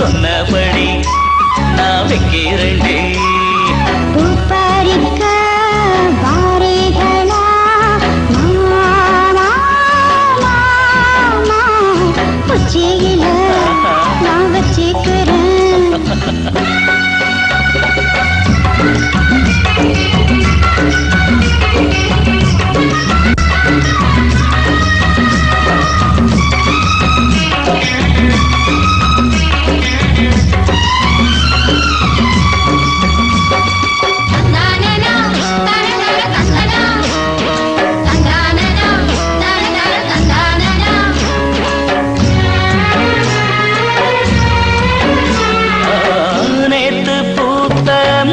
சொன்னபடி நான் வைக்கிறேன் Ha ha ha.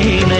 தேனை